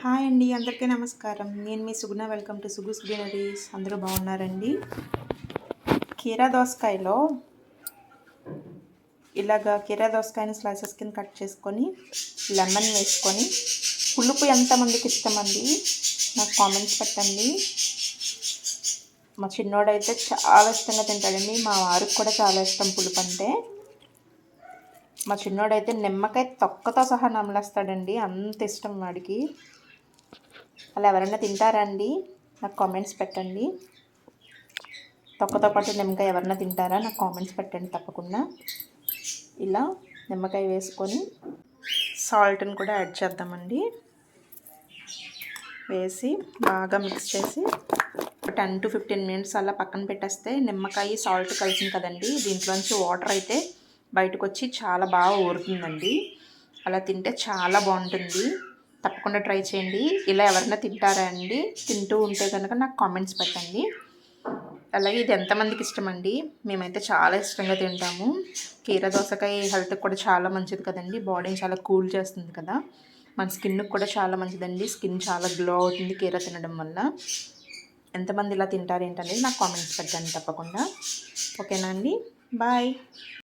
Hi అండి అందరికీ నమస్కారం. నేను మీ Suguna. Welcome to Sugus greeneries. అందరూ బాగున్నారండి? కీరా దోసకాయలో ఇలాగ కీరా దోసకాయని స్లైసెస్ కింద కట్ చేసుకొని లెమన్ వేసుకొని పులుపు ఎంతమందికి ఇష్టమండి? నాకు కామెంట్స్ పెట్టండి. మా చిన్నోడైతే చాలా ఇష్టంగా తింటాడండి. మా వారికి కూడా చాలా ఇష్టం పులుపు అంటే. మా చిన్నోడైతే నిమ్మకాయ తొక్కతో సహా నమలేస్తాడండి. అంత ఇష్టం వాడికి. అలా ఎవరైనా తింటారా అండి? నాకు కామెంట్స్ పెట్టండి. తొక్కతో పాటు నిమ్మకాయ ఎవరైనా తింటారా? నాకు కామెంట్స్ పెట్టండి తప్పకుండా. ఇలా నిమ్మకాయ వేసుకొని సాల్ట్ని కూడా యాడ్ చేద్దామండి. వేసి బాగా మిక్స్ చేసి టెన్ టు ఫిఫ్టీన్ మినిట్స్ అలా పక్కన పెట్టేస్తే నిమ్మకాయ సాల్ట్ కలిసింది కదండి. దీంట్లోంచి వాటర్ అయితే బయటకు వచ్చి చాలా బాగా ఊరుతుందండి. అలా తింటే చాలా బాగుంటుంది. తప్పకుండా ట్రై చేయండి. ఇలా ఎవరైనా తింటారా అండి? తింటూ ఉంటే కనుక నాకు కామెంట్స్ పెట్టండి. అలాగే ఇది ఎంతమందికి ఇష్టం అండి మేమైతే చాలా ఇష్టంగా తింటాము. కీర దోసకాయ హెల్త్కి కూడా చాలా మంచిది కదండి. బాడీని చాలా కూల్ చేస్తుంది కదా. మన స్కిన్కి కూడా చాలా మంచిదండి. స్కిన్ చాలా గ్లో అవుతుంది కీర తినడం వల్ల. ఎంతమంది ఇలా తింటారు ఏంటనేది నాకు కామెంట్స్ పెట్టండి తప్పకుండా. ఓకేనా అండి? బాయ్.